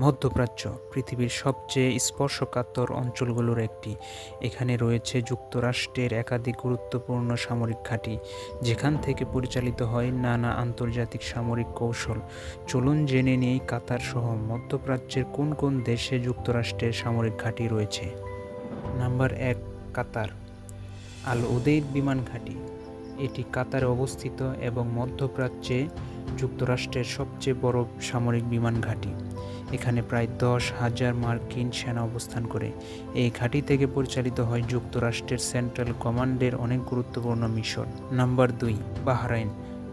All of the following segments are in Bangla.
মধ্যপ্রাচ্য, পৃথিবীর সবচেয়ে স্পর্শকাতর অঞ্চলগুলোর একটি। এখানে রয়েছে যুক্তরাষ্ট্রের একাধিক গুরুত্বপূর্ণ সামরিক ঘাঁটি, যেখান থেকে পরিচালিত হয় নানা আন্তর্জাতিক সামরিক কৌশল। চলুন জেনে নেই কাতার সহ মধ্যপ্রাচ্যের কোন কোন দেশে যুক্তরাষ্ট্রের সামরিক ঘাঁটি রয়েছে। নাম্বার এক, কাতার। আল উদেইদ বিমান ঘাঁটি। এটি কাতারে অবস্থিত এবং মধ্যপ্রাচ্যে যুক্তরাষ্ট্রের সবচেয়ে বড় সামরিক বিমান ঘাঁটি। এখানে প্রায় দশ হাজার মার্কিন সেনা অবস্থান করে। এই ঘাঁটি থেকে পরিচালিত হয় যুক্তরাষ্ট্রের সেন্ট্রাল কমান্ডের অনেক গুরুত্বপূর্ণ মিশন। নাম্বার দুই, বাহরাইন।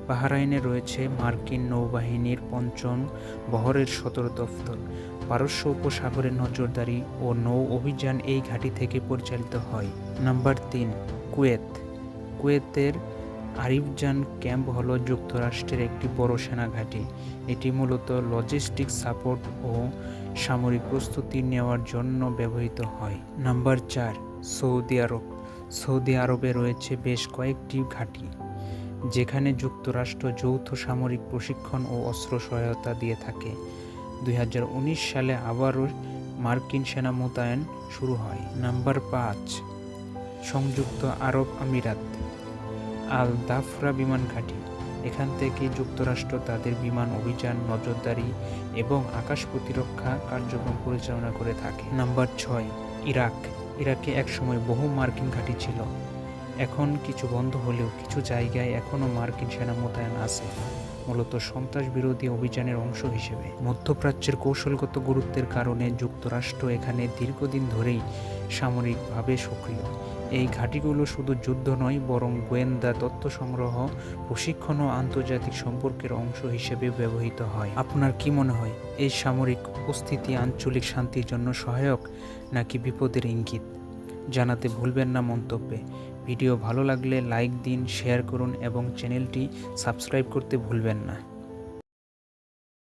বাহরাইনে রয়েছে মার্কিন নৌবাহিনীর পঞ্চম বহরের সদর দফতর। পারস্য উপসাগরের নজরদারি ও নৌ অভিযান এই ঘাঁটি থেকে পরিচালিত হয়। নাম্বার তিন, কুয়েত। কুয়েতের আরিফজান ক্যাম্প হল যুক্তরাষ্ট্রের একটি বড় সেনা ঘাঁটি। এটি মূলত লজিস্টিক সাপোর্ট ও সামরিক প্রস্তুতি নেওয়ার জন্য ব্যবহৃত হয়। নাম্বার চার, সৌদি আরব। সৌদি আরবে রয়েছে বেশ কয়েকটি ঘাঁটি, যেখানে যুক্তরাষ্ট্র যৌথ সামরিক প্রশিক্ষণ ও অস্ত্র সহায়তা দিয়ে থাকে। দু হাজার উনিশ সালে আবারও মার্কিন সেনা মোতায়েন শুরু হয়। নাম্বার পাঁচ, সংযুক্ত আরব আমিরাত। আল দাফরা বিমান ঘাঁটি। এখান থেকে যুক্তরাষ্ট্র তাদের বিমান অভিযান, নজরদারি এবং আকাশ প্রতিরক্ষা কার্যক্রম পরিচালনা করে থাকে। নাম্বার ছয়, ইরাক। ইরাকে একসময় বহু মার্কিন ঘাঁটি ছিল। এখন কিছু বন্ধ হলেও কিছু জায়গায় এখনও মার্কিন সেনা মোতায়েন আছে। মূলত সন্ত্রাস বিরোধী অভিযানের অংশ হিসেবে। মধ্যপ্রাচ্যের কৌশলগত গুরুত্বের কারণে যুক্তরাষ্ট্র এখানে দীর্ঘদিন ধরেই সামরিকভাবে সক্রিয়। এই ঘাঁটিগুলো শুধু যুদ্ধ নয়, বরং গোয়েন্দা তথ্য সংগ্রহ, প্রশিক্ষণ ও আন্তর্জাতিক সম্পর্কের অংশ হিসেবে ব্যবহৃত হয়। আপনার কি মনে হয়, এই সামরিক উপস্থিতি আঞ্চলিক শান্তির জন্য সহায়ক নাকি বিপদের ইঙ্গিত? জানাতে ভুলবেন না মন্তব্যে। ভিডিও ভালো লাগলে লাইক দিন শেয়ার করুন এবং চ্যানেলটি সাবস্ক্রাইব করতে ভুলবেন না।